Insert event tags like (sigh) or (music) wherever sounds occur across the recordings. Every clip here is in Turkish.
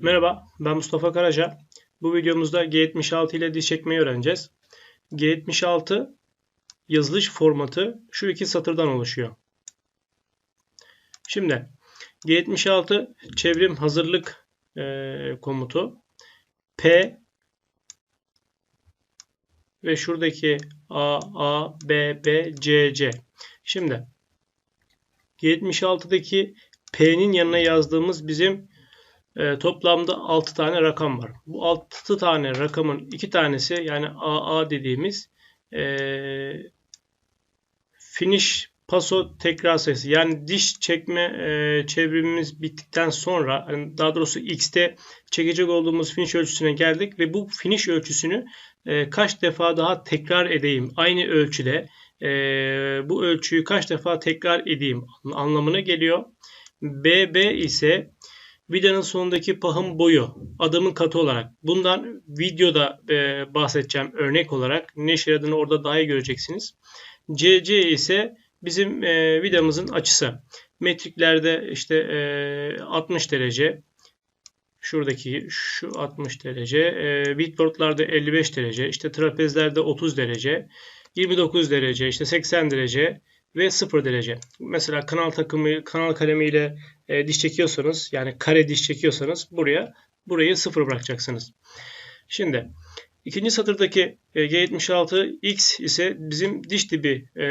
Merhaba, ben Mustafa Karaca. Bu videomuzda G76 ile diş çekmeyi öğreneceğiz. G76 yazılış formatı şu iki satırdan oluşuyor. Şimdi G76 çevrim hazırlık e, komutu P ve şuradaki A, A, B, B, C, C. Şimdi G76'daki P'nin yanına yazdığımız bizim e, toplamda 6 tane rakam var. Bu 6 tane rakamın 2 tanesi yani AA dediğimiz e, finish paso tekrar sayısı. Yani diş çekme e, çevrimimiz bittikten sonra yani daha doğrusu X'te çekecek olduğumuz finish ölçüsüne geldik ve bu finish ölçüsünü e, kaç defa daha tekrar edeyim aynı ölçüde e, bu ölçüyü kaç defa tekrar edeyim anlamına geliyor. BB ise vidanın sonundaki pahın boyu adamın katı olarak. Bundan videoda e, bahsedeceğim örnek olarak. Ne işe orada daha iyi göreceksiniz. CC ise bizim e, vidamızın açısı. Metriklerde işte e, 60 derece. Şuradaki şu 60 derece. E, Whiteboard'larda 55 derece. işte trapezlerde 30 derece. 29 derece. işte 80 derece ve 0 derece. Mesela kanal takımı, kanal kalemiyle e, diş çekiyorsanız yani kare diş çekiyorsanız buraya burayı 0 bırakacaksınız. Şimdi ikinci satırdaki e, G76X ise bizim diş dibi e,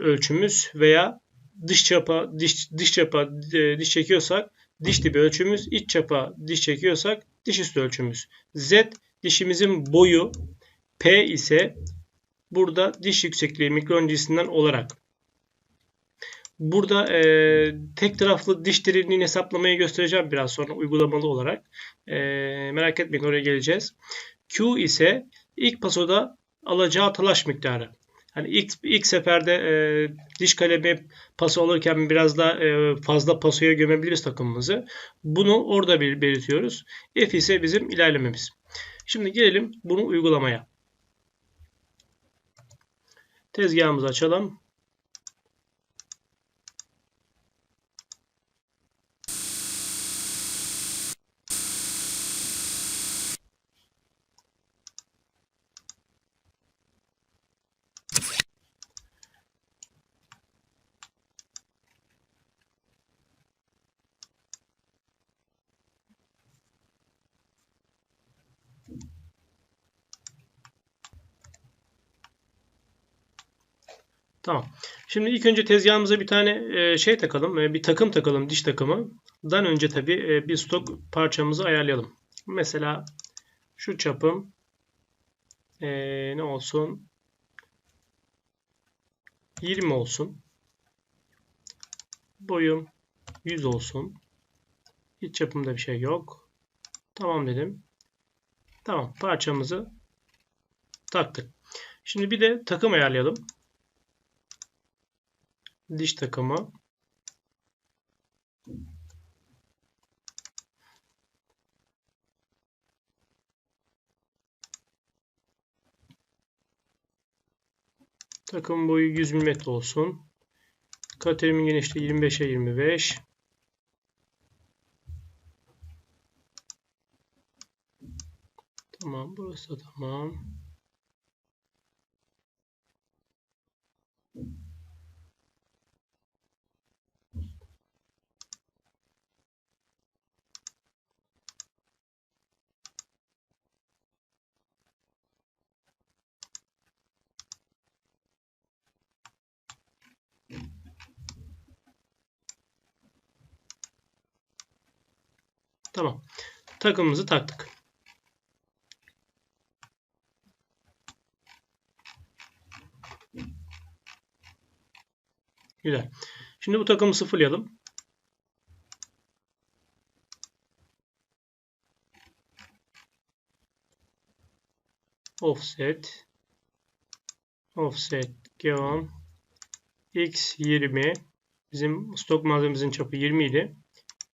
ölçümüz veya dış çapa diş dış çapa e, diş çekiyorsak diş dibi ölçümüz, iç çapa diş çekiyorsak diş üstü ölçümüz. Z dişimizin boyu, P ise burada diş yüksekliği mikron cinsinden olarak Burada e, tek taraflı diş derinliğini hesaplamayı göstereceğim biraz sonra uygulamalı olarak. E, merak etmeyin oraya geleceğiz. Q ise ilk pasoda alacağı talaş miktarı. Hani ilk, ilk seferde e, diş kalemi paso alırken biraz da e, fazla pasoya gömebiliriz takımımızı. Bunu orada bir belirtiyoruz. F ise bizim ilerlememiz. Şimdi gelelim bunu uygulamaya. Tezgahımızı açalım. Tamam. Şimdi ilk önce tezgahımıza bir tane e, şey takalım. E, bir takım takalım. Diş takımından önce tabii e, bir stok parçamızı ayarlayalım. Mesela şu çapım ne olsun? 20 olsun. Boyum 100 olsun. Hiç çapımda bir şey yok. Tamam dedim. Tamam parçamızı taktık. Şimdi bir de takım ayarlayalım diş takımı takım boyu 100 mm olsun. Katerimin genişliği 25'e 25. Tamam burası tamam. Tamam. Takımımızı taktık. Güzel. Şimdi bu takımı sıfırlayalım. Offset offset geom x 20 bizim stok malzememizin çapı 20 idi.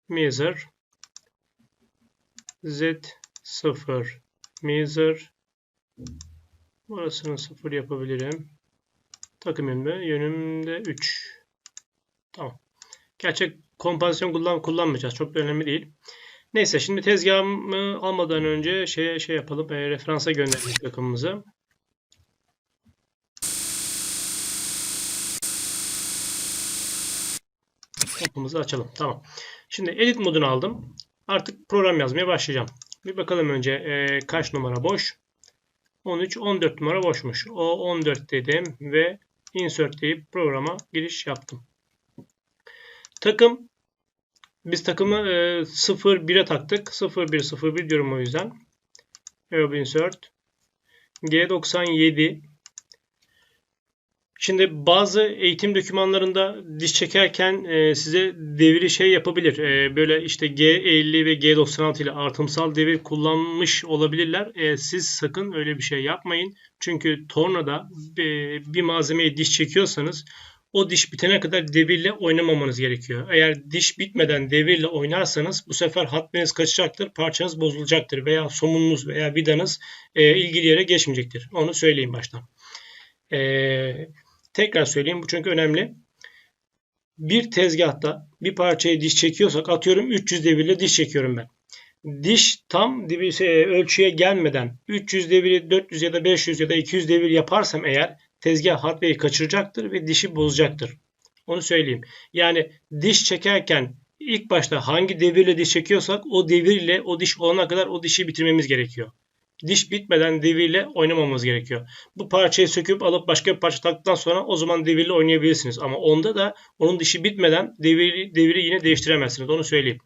Measure Z0 measure burasını 0 yapabilirim. Takım yönümde yönümde 3. Tamam. Gerçek kompozisyon kullan kullanmayacağız. Çok da önemli değil. Neyse şimdi tezgahımı almadan önce şey şey yapalım. E, referansa gönderelim takımımızı. Kapımızı açalım. Tamam. Şimdi edit modunu aldım. Artık program yazmaya başlayacağım. Bir bakalım önce e, kaç numara boş. 13, 14 numara boşmuş. O 14 dedim ve insert deyip programa giriş yaptım. Takım biz takımı e, 0 1'e taktık. 0 1 0 1 diyorum o yüzden. Adobe Insert G97 Şimdi bazı eğitim dokümanlarında diş çekerken e, size deviri şey yapabilir. E, böyle işte G50 ve G96 ile artımsal devir kullanmış olabilirler. E, siz sakın öyle bir şey yapmayın. Çünkü tornada e, bir malzemeyi diş çekiyorsanız o diş bitene kadar devirle oynamamanız gerekiyor. Eğer diş bitmeden devirle oynarsanız bu sefer hatmeniz kaçacaktır, parçanız bozulacaktır veya somununuz veya vidanız e, ilgili yere geçmeyecektir. Onu söyleyeyim baştan. Eee Tekrar söyleyeyim bu çünkü önemli. Bir tezgahta bir parçayı diş çekiyorsak atıyorum 300 devirle diş çekiyorum ben. Diş tam şey, ölçüye gelmeden 300 deviri 400 ya da 500 ya da 200 devir yaparsam eğer tezgah hatveyi kaçıracaktır ve dişi bozacaktır. Onu söyleyeyim. Yani diş çekerken ilk başta hangi devirle diş çekiyorsak o devirle o diş olana kadar o dişi bitirmemiz gerekiyor diş bitmeden devirle oynamamız gerekiyor. Bu parçayı söküp alıp başka bir parça taktıktan sonra o zaman devirle oynayabilirsiniz. Ama onda da onun dişi bitmeden deviri, deviri yine değiştiremezsiniz. Onu söyleyeyim.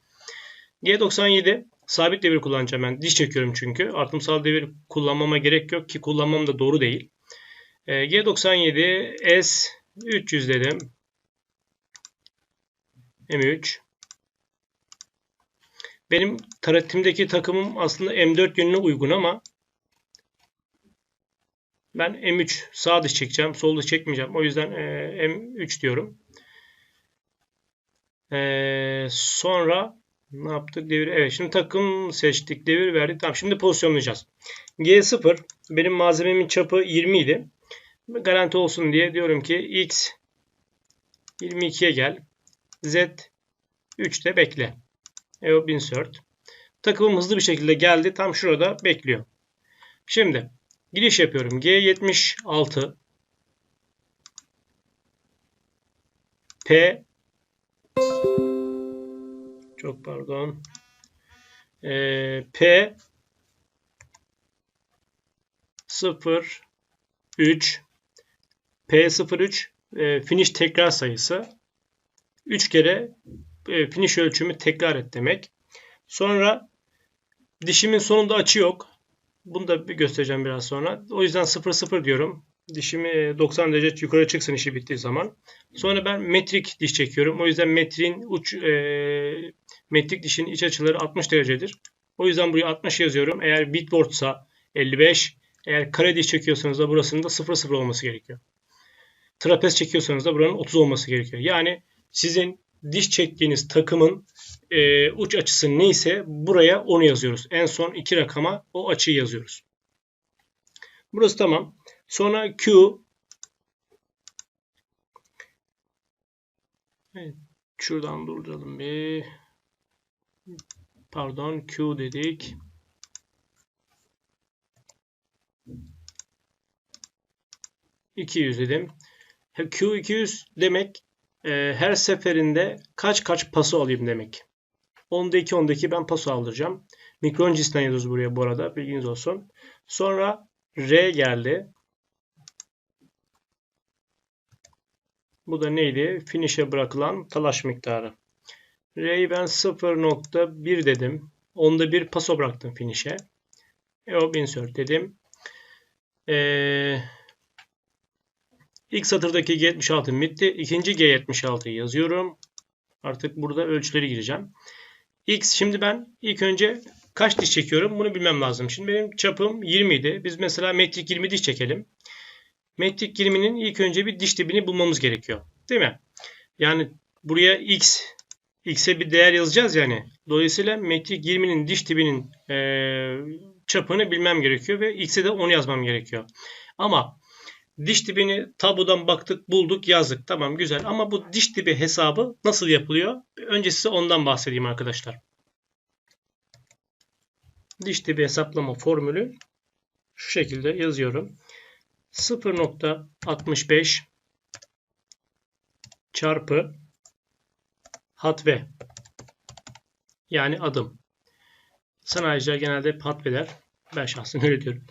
G97 sabit devir kullanacağım ben. Diş çekiyorum çünkü. Artımsal devir kullanmama gerek yok ki kullanmam da doğru değil. Ee, G97 S300 dedim. M3 benim taratimdeki takımım aslında M4 yönüne uygun ama ben M3 sağ dış çekeceğim. Sol dış çekmeyeceğim. O yüzden e, M3 diyorum. E, sonra ne yaptık? Devir. Evet şimdi takım seçtik. Devir verdik. Tamam şimdi pozisyonlayacağız. G0 benim malzememin çapı 20 idi. Garanti olsun diye diyorum ki X 22'ye gel. Z 3'te bekle. EOB insert. Takımım hızlı bir şekilde geldi. Tam şurada bekliyor. Şimdi giriş yapıyorum. G76 P çok pardon ee, P 0 3 P03 e, finish tekrar sayısı 3 kere e, finish ölçümü tekrar et demek. Sonra dişimin sonunda açı yok. Bunu da bir göstereceğim biraz sonra. O yüzden 0-0 diyorum. Dişimi 90 e, derece yukarı çıksın işi bittiği zaman. Sonra ben metrik diş çekiyorum. O yüzden metrin uç e, metrik dişin iç açıları 60 derecedir. O yüzden buraya 60 yazıyorum. Eğer bitboardsa 55, eğer kare diş çekiyorsanız da burasının da 0-0 olması gerekiyor. Trapez çekiyorsanız da buranın 30 olması gerekiyor. Yani sizin diş çektiğiniz takımın e, uç açısı neyse buraya onu yazıyoruz. En son iki rakama o açıyı yazıyoruz. Burası tamam. Sonra Q evet, şuradan durduralım bir. Pardon Q dedik. %200 dedim. Q200 demek e, her seferinde kaç kaç paso alayım demek. 10'da 2 10'da 2 ben paso aldıracağım. Mikron cinsinden yazıyoruz buraya bu arada bilginiz olsun. Sonra R geldi. Bu da neydi? Finish'e bırakılan talaş miktarı. R'yi ben 0.1 dedim. Onda bir paso bıraktım finish'e. EOB insert dedim. Ee, İlk satırdaki G76 bitti. İkinci G76'yı yazıyorum. Artık burada ölçüleri gireceğim. X şimdi ben ilk önce kaç diş çekiyorum bunu bilmem lazım. Şimdi benim çapım 20 idi. Biz mesela metrik 20 diş çekelim. Metrik 20'nin ilk önce bir diş dibini bulmamız gerekiyor. Değil mi? Yani buraya X X'e bir değer yazacağız yani. Dolayısıyla metrik 20'nin diş dibinin e, çapını bilmem gerekiyor ve X'e de onu yazmam gerekiyor. Ama Diş dibini tabudan baktık, bulduk, yazdık. Tamam güzel ama bu diş dibi hesabı nasıl yapılıyor? Önce size ondan bahsedeyim arkadaşlar. diş dibi hesaplama formülü şu şekilde yazıyorum. 0.65 çarpı hatve yani adım. Sanayiciler genelde hep hatve der. Ben şahsen öyle diyorum.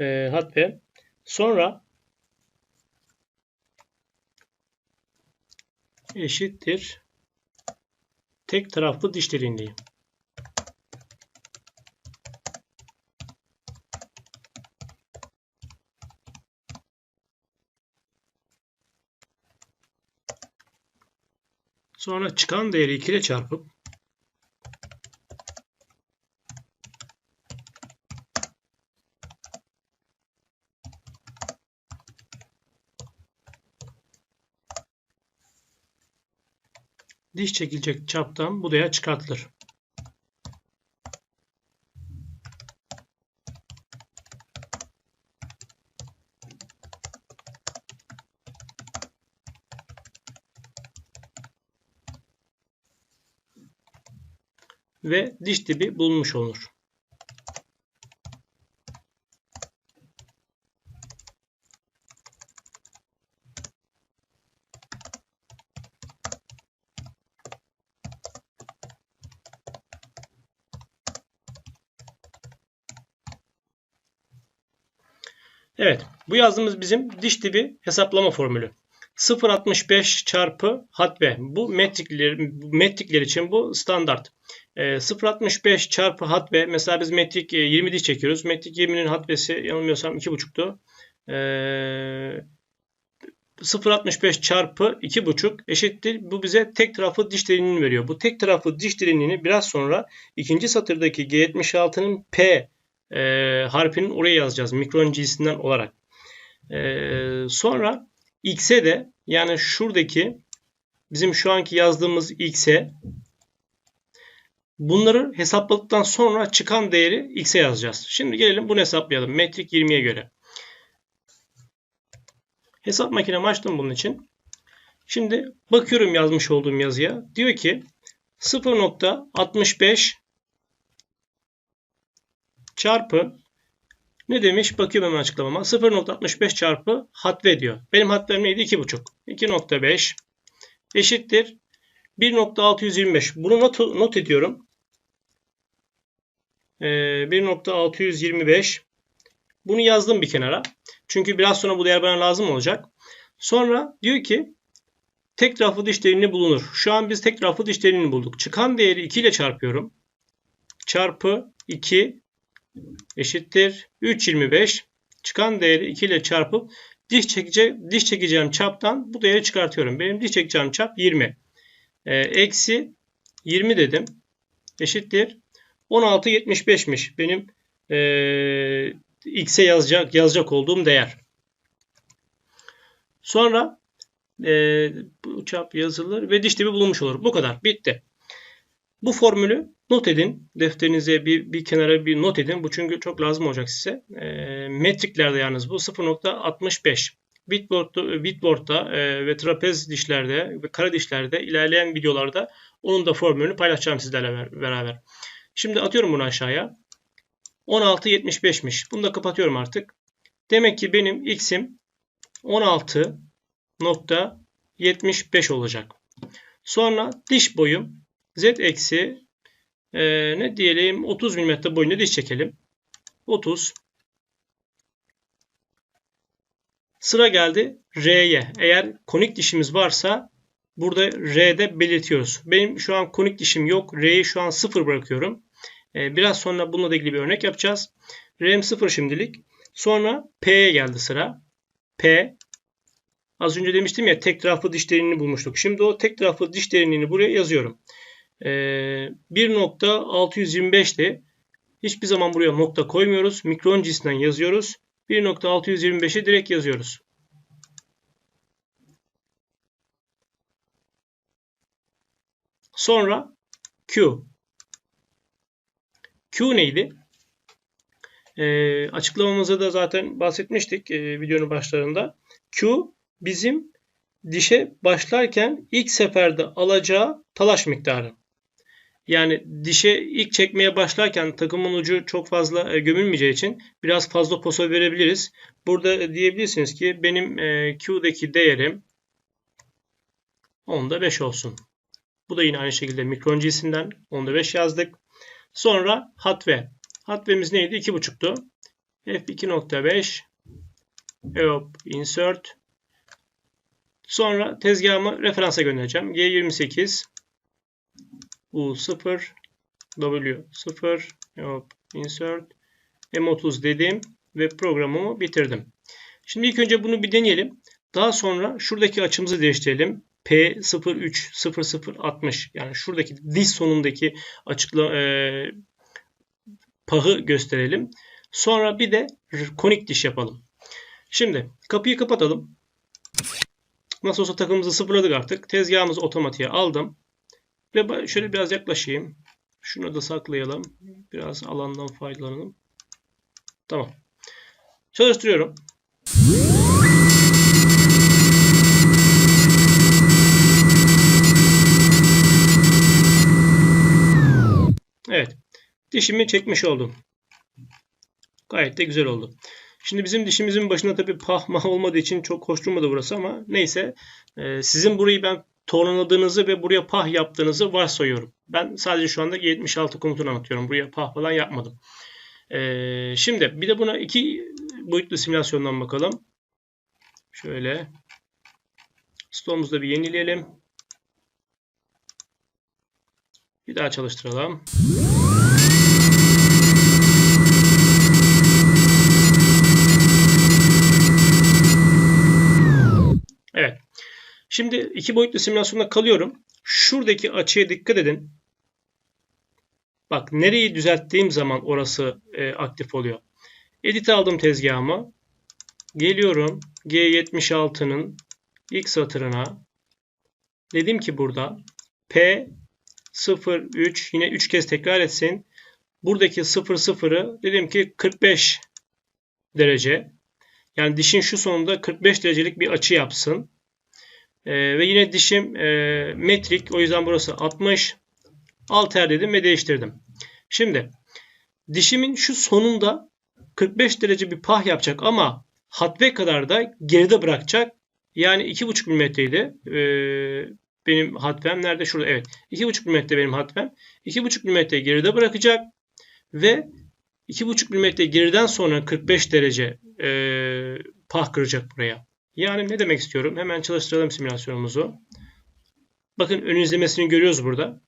E, hatve. Sonra eşittir tek taraflı diş derinliği. Sonra çıkan değeri 2 ile çarpıp diş çekilecek çaptan bu değer çıkartılır. ve diş dibi bulunmuş olur. Evet, bu yazdığımız bizim diş dibi hesaplama formülü. 0.65 çarpı hatve. Bu metrikler, metrikler için bu standart. E, ee, 0.65 çarpı hatve. Mesela biz metrik 20 e, diş çekiyoruz. Metrik 20'nin hatvesi yanılmıyorsam 2.5'tu. E, 0.65 çarpı 2.5 eşittir. Bu bize tek taraflı diş derinliğini veriyor. Bu tek taraflı diş derinliğini biraz sonra ikinci satırdaki G76'nın P e, harfinin oraya yazacağız. Mikron cinsinden olarak. E, sonra x'e de yani şuradaki bizim şu anki yazdığımız x'e bunları hesapladıktan sonra çıkan değeri x'e yazacağız. Şimdi gelelim bunu hesaplayalım. Metrik 20'ye göre. Hesap makinemi açtım bunun için. Şimdi bakıyorum yazmış olduğum yazıya. Diyor ki 0.65 çarpı ne demiş? Bakıyorum hemen açıklamama. 0.65 çarpı hatve diyor. Benim hatvem neydi? 2.5. 2.5 eşittir 1.625. Bunu not, not ediyorum. Ee, 1.625 bunu yazdım bir kenara. Çünkü biraz sonra bu değer bana lazım olacak. Sonra diyor ki tek taraflı diş derinliği bulunur. Şu an biz tek taraflı diş derinliğini bulduk. Çıkan değeri 2 ile çarpıyorum. Çarpı 2 eşittir 3.25 çıkan değeri 2 ile çarpıp diş çekici diş çekeceğim çaptan bu değeri çıkartıyorum. Benim diş çekeceğim çap 20. E, eksi 20 dedim. Eşittir 16.75'miş. Benim e, x'e yazacak yazacak olduğum değer. Sonra e, bu çap yazılır ve diş dibi bulunmuş olur. Bu kadar. Bitti. Bu formülü not edin. Defterinize bir, bir kenara bir not edin. Bu çünkü çok lazım olacak size. E, metriklerde yalnız bu 0.65. Bitboard'da, Bitboard'da e, ve trapez dişlerde ve kara dişlerde ilerleyen videolarda onun da formülünü paylaşacağım sizlerle beraber. Şimdi atıyorum bunu aşağıya. 16.75'miş. Bunu da kapatıyorum artık. Demek ki benim x'im 16.75 olacak. Sonra diş boyum z eksi e, ne diyelim 30 mm boyunda diş çekelim. 30 Sıra geldi R'ye. Eğer konik dişimiz varsa burada R'de belirtiyoruz. Benim şu an konik dişim yok. R'yi şu an 0 bırakıyorum. E, biraz sonra bununla ilgili bir örnek yapacağız. R'm 0 şimdilik. Sonra P'ye geldi sıra. P Az önce demiştim ya tek taraflı diş derinliğini bulmuştuk. Şimdi o tek taraflı diş derinliğini buraya yazıyorum. 1.625'ti. Ee, Hiçbir zaman buraya nokta koymuyoruz. Mikron cinsinden yazıyoruz. 1.625'i direkt yazıyoruz. Sonra Q. Q neydi? Ee, açıklamamızda da zaten bahsetmiştik e, videonun başlarında. Q bizim dişe başlarken ilk seferde alacağı talaş miktarı. Yani dişe ilk çekmeye başlarken takımın ucu çok fazla e, gömülmeyeceği için biraz fazla posa verebiliriz. Burada diyebilirsiniz ki benim e, Q'daki değerim 10'da 5 olsun. Bu da yine aynı şekilde mikron cinsinden 10'da 5 yazdık. Sonra hatve. Hatvemiz neydi? 2.5'tu. F2.5 EOP insert Sonra tezgahımı referansa göndereceğim. G28 U0 W0 EOP insert M30 dedim ve programımı bitirdim. Şimdi ilk önce bunu bir deneyelim. Daha sonra şuradaki açımızı değiştirelim. P03 0060 yani şuradaki diş sonundaki açıkla e, pahı gösterelim. Sonra bir de konik diş yapalım. Şimdi kapıyı kapatalım. Nasıl olsa takımımızı sıfırladık artık. Tezgahımızı otomatiğe aldım. Ve şöyle biraz yaklaşayım. Şunu da saklayalım. Biraz alandan faydalanalım. Tamam. Çalıştırıyorum. Evet. Dişimi çekmiş oldum. Gayet de güzel oldu. Şimdi bizim dişimizin başında tabii pahma (laughs) olmadığı için çok hoş durmadı burası ama neyse. E, sizin burayı ben tornaladığınızı ve buraya pah yaptığınızı varsayıyorum. Ben sadece şu anda 76 komutunu anlatıyorum. Buraya pah falan yapmadım. E, şimdi bir de buna iki boyutlu simülasyondan bakalım. Şöyle. Stoğumuzu da bir yenileyelim. Bir daha çalıştıralım. Evet. Şimdi iki boyutlu simülasyonda kalıyorum. Şuradaki açıya dikkat edin. Bak nereyi düzelttiğim zaman orası e, aktif oluyor. Edit aldım tezgahımı. Geliyorum G76'nın ilk satırına. Dedim ki burada P 03 yine 3 kez tekrar etsin. Buradaki 00'ı dedim ki 45 derece. Yani dişin şu sonunda 45 derecelik bir açı yapsın. E, ve yine dişim e, metrik. O yüzden burası 60. Alter dedim ve değiştirdim. Şimdi dişimin şu sonunda 45 derece bir pah yapacak ama hatve kadar da geride bırakacak. Yani 2,5 milimetreydi. Ee, benim hatvem nerede? Şurada. Evet. 2,5 milimetre benim hatvem. 2,5 milimetre geride bırakacak ve 2,5 mm geriden sonra 45 derece e, pah kıracak buraya. Yani ne demek istiyorum? Hemen çalıştıralım simülasyonumuzu. Bakın ön izlemesini görüyoruz burada.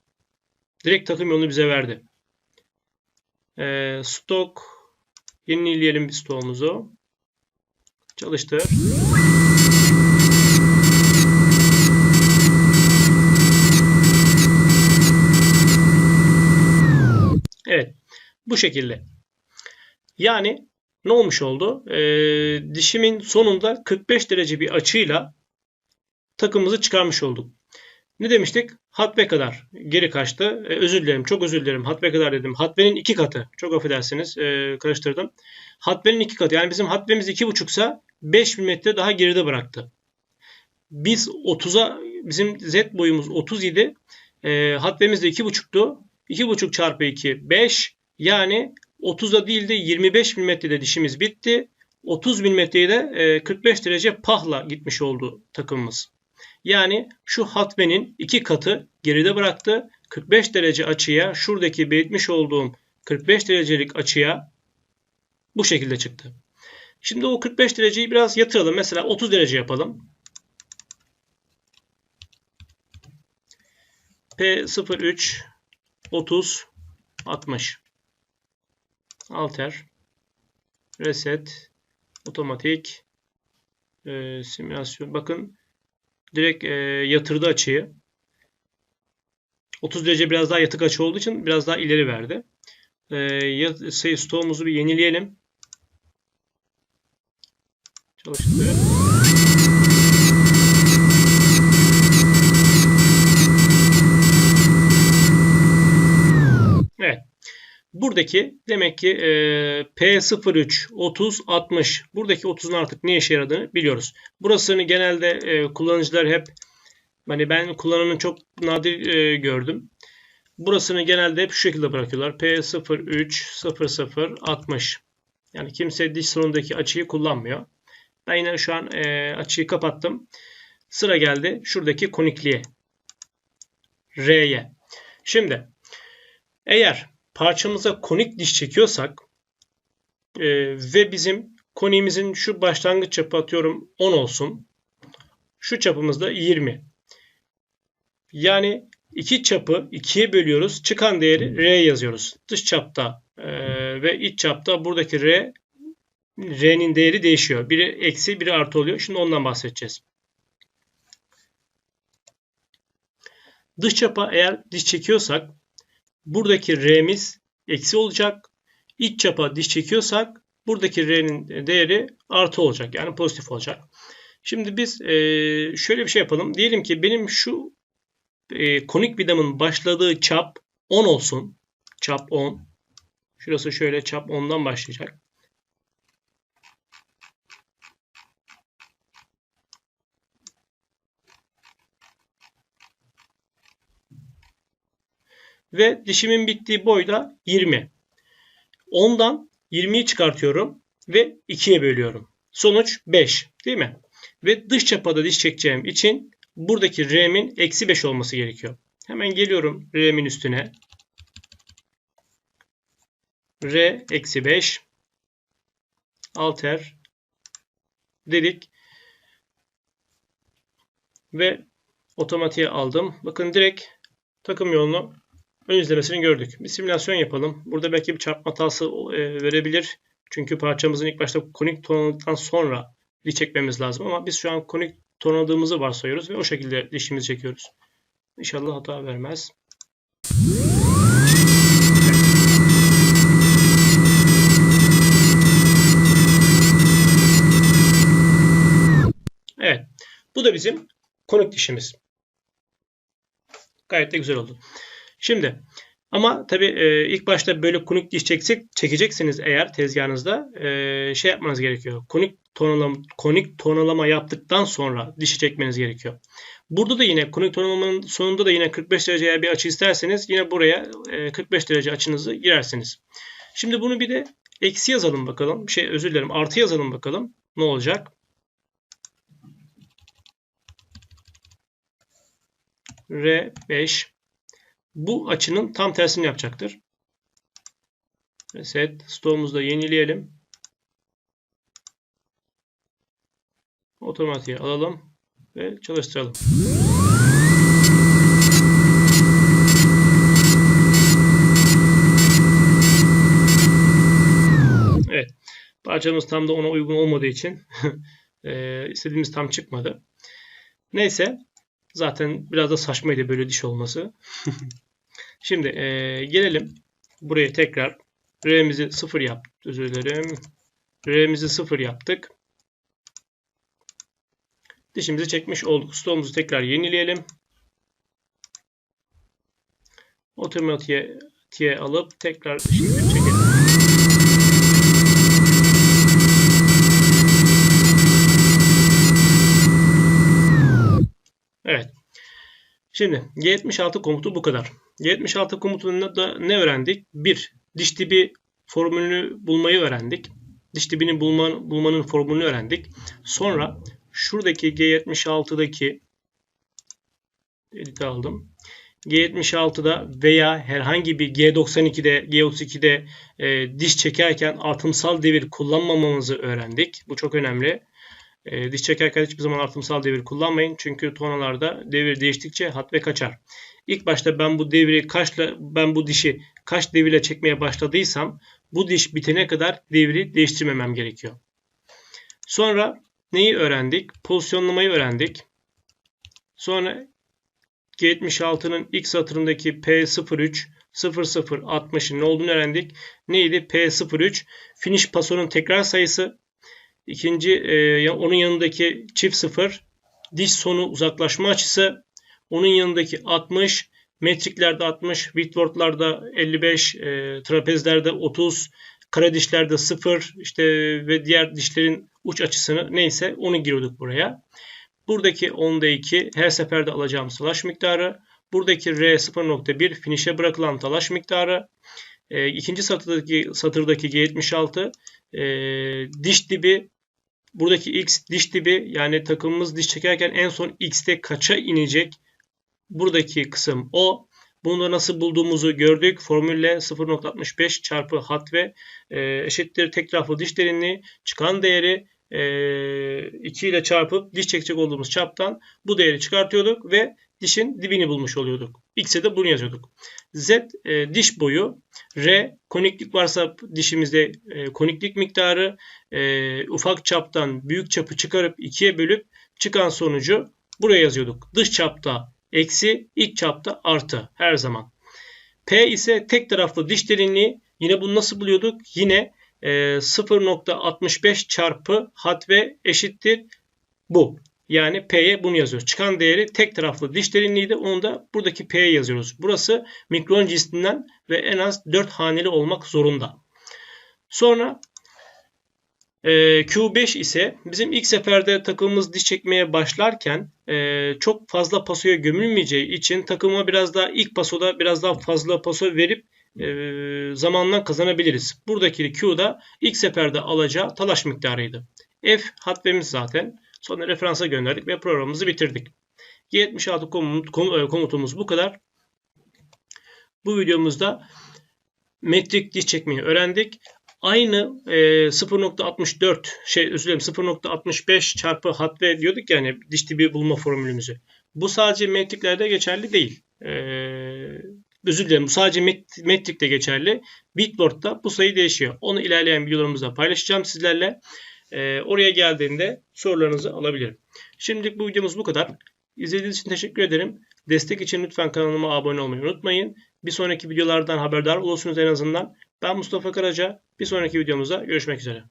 Direkt takım yolunu bize verdi. E, stok yenileyelim bir stoğumuzu. Çalıştır. Evet. Bu şekilde. Yani ne olmuş oldu? Ee, dişimin sonunda 45 derece bir açıyla takımımızı çıkarmış olduk. Ne demiştik? Hatve kadar geri kaçtı. Ee, özür dilerim, çok özür dilerim. Hatve kadar dedim. Hatvenin iki katı. Çok affedersiniz, ee, karıştırdım. Hatvenin iki katı. Yani bizim hatvemiz iki buçuksa 5 mm daha geride bıraktı. Biz 30'a, bizim Z boyumuz 30 idi. Ee, hatvemiz de 2,5'tu. 2,5 çarpı 2, 5. Yani 30'da değil de 25 milimetrede dişimiz bitti. 30 milimetreyi de 45 derece pahla gitmiş oldu takımımız. Yani şu hatvenin iki katı geride bıraktı. 45 derece açıya şuradaki belirtmiş olduğum 45 derecelik açıya bu şekilde çıktı. Şimdi o 45 dereceyi biraz yatıralım. Mesela 30 derece yapalım. P03 30 60 alter reset otomatik e, simülasyon bakın direkt e, yatırdı açıyı 30 derece biraz daha yatık açı olduğu için biraz daha ileri verdi. E, sayı stoğumuzu bir yenileyelim. Çalıştı. Buradaki demek ki e, P03 30 60 buradaki 30'un artık ne işe yaradığını biliyoruz. Burasını genelde e, kullanıcılar hep hani ben kullananı çok nadir e, gördüm. Burasını genelde hep şu şekilde bırakıyorlar. P03 00 60. Yani kimse diş sonundaki açıyı kullanmıyor. Ben yine şu an e, açıyı kapattım. Sıra geldi şuradaki konikliğe. R'ye. Şimdi eğer parçamıza konik diş çekiyorsak e, ve bizim koniğimizin şu başlangıç çapı atıyorum 10 olsun. Şu çapımız da 20. Yani iki çapı ikiye bölüyoruz. Çıkan değeri R yazıyoruz. Dış çapta e, ve iç çapta buradaki R R'nin değeri değişiyor. Biri eksi biri artı oluyor. Şimdi ondan bahsedeceğiz. Dış çapa eğer diş çekiyorsak buradaki R'miz eksi olacak. İç çapa diş çekiyorsak buradaki R'nin değeri artı olacak. Yani pozitif olacak. Şimdi biz e, şöyle bir şey yapalım. Diyelim ki benim şu e, konik vidamın başladığı çap 10 olsun. Çap 10. Şurası şöyle çap 10'dan başlayacak. Ve dişimin bittiği boy da 20. 10'dan 20'yi çıkartıyorum ve 2'ye bölüyorum. Sonuç 5 değil mi? Ve dış çapada diş çekeceğim için buradaki R'min eksi 5 olması gerekiyor. Hemen geliyorum R'min üstüne. R eksi 5 alter dedik ve otomatiğe aldım. Bakın direkt takım yolunu ön izlemesini gördük. Bir simülasyon yapalım. Burada belki bir çarpma hatası e, verebilir. Çünkü parçamızın ilk başta konik tonladıktan sonra diş çekmemiz lazım. Ama biz şu an konik tonladığımızı varsayıyoruz ve o şekilde dişimizi çekiyoruz. İnşallah hata vermez. Evet. Bu da bizim konik dişimiz. Gayet de güzel oldu. Şimdi ama tabii e, ilk başta böyle konik diş çeksek, çekeceksiniz eğer tezgahınızda e, şey yapmanız gerekiyor. Konik tonalama, konik tonalama yaptıktan sonra dişi çekmeniz gerekiyor. Burada da yine konik tonalamanın sonunda da yine 45 dereceye bir açı isterseniz yine buraya e, 45 derece açınızı girersiniz. Şimdi bunu bir de eksi yazalım bakalım. Şey özür dilerim artı yazalım bakalım. Ne olacak? R5 bu açının tam tersini yapacaktır. Reset. Stoğumuzu da yenileyelim. Otomatiğe alalım ve çalıştıralım. Evet. Parçamız tam da ona uygun olmadığı için (laughs) e, istediğimiz tam çıkmadı. Neyse. Zaten biraz da saçmaydı böyle diş olması. (laughs) Şimdi e, gelelim buraya tekrar R'mizi 0 yaptık. Özür dilerim. R'mizi 0 yaptık. Dişimizi çekmiş olduk. Stoğumuzu tekrar yenileyelim. Otomatiğe alıp tekrar dişimizi çekelim. Evet. Şimdi G76 komutu bu kadar. G76 komutunda da ne öğrendik? 1. Diş dibi formülünü bulmayı öğrendik. Diş dibini bulman, bulmanın formülünü öğrendik. Sonra şuradaki G76'daki edit aldım. G76'da veya herhangi bir G92'de, G32'de e, diş çekerken atımsal devir kullanmamamızı öğrendik. Bu çok önemli. E, diş çekerken hiçbir zaman artımsal devir kullanmayın. Çünkü tonalarda devir değiştikçe hat ve kaçar. İlk başta ben bu devri kaçla ben bu dişi kaç devirle çekmeye başladıysam bu diş bitene kadar devri değiştirmemem gerekiyor. Sonra neyi öğrendik? Pozisyonlamayı öğrendik. Sonra G76'nın ilk satırındaki P03 0060'ın ne olduğunu öğrendik. Neydi? P03 finish pasonun tekrar sayısı İkinci e, onun yanındaki çift sıfır diş sonu uzaklaşma açısı. Onun yanındaki 60, metriklerde 60, Whitworth'larda 55, e, trapezlerde 30, kara dişlerde 0 işte ve diğer dişlerin uç açısını neyse onu giriyorduk buraya. Buradaki 10'da 2 her seferde alacağım slash miktarı. Buradaki R 0.1 finish'e bırakılan talaş miktarı. E, ikinci satırdaki, satırdaki G76 e, diş dibi buradaki X diş dibi yani takımımız diş çekerken en son X'te kaça inecek buradaki kısım o. Bunu da nasıl bulduğumuzu gördük. Formülle 0.65 çarpı hat ve e, eşittir tek taraflı diş derinliği çıkan değeri 2 ile çarpıp diş çekecek olduğumuz çaptan bu değeri çıkartıyorduk ve dişin dibini bulmuş oluyorduk. X'e de bunu yazıyorduk. Z e, diş boyu, R koniklik varsa dişimizde e, koniklik miktarı, e, ufak çaptan büyük çapı çıkarıp ikiye bölüp çıkan sonucu buraya yazıyorduk. Dış çapta eksi, iç çapta artı her zaman. P ise tek taraflı diş derinliği. Yine bunu nasıl buluyorduk? Yine 0.65 çarpı hat ve eşittir bu. Yani P'ye bunu yazıyoruz. Çıkan değeri tek taraflı diş derinliğiydi. Onu da buradaki P'ye yazıyoruz. Burası mikron cinsinden ve en az 4 haneli olmak zorunda. Sonra e, Q5 ise bizim ilk seferde takımımız diş çekmeye başlarken e, çok fazla pasoya gömülmeyeceği için takıma biraz daha ilk pasoda biraz daha fazla paso verip e, zamandan kazanabiliriz. Buradaki Q da ilk seferde alacağı talaş miktarıydı. F hatvemiz zaten. Sonra referansa gönderdik ve programımızı bitirdik. G76 komut, komutumuz bu kadar. Bu videomuzda metrik diş çekmeyi öğrendik. Aynı e, 0.64 şey özür dilerim 0.65 çarpı hat ve diyorduk yani diş dibi bulma formülümüzü. Bu sadece metriklerde geçerli değil. E, özür dilerim bu sadece met, metrikte geçerli. Bitboard'da bu sayı değişiyor. Onu ilerleyen videolarımızda paylaşacağım sizlerle. E, oraya geldiğinde sorularınızı alabilirim. Şimdilik bu videomuz bu kadar. İzlediğiniz için teşekkür ederim. Destek için lütfen kanalıma abone olmayı unutmayın. Bir sonraki videolardan haberdar olursunuz en azından. Ben Mustafa Karaca. Bir sonraki videomuzda görüşmek üzere.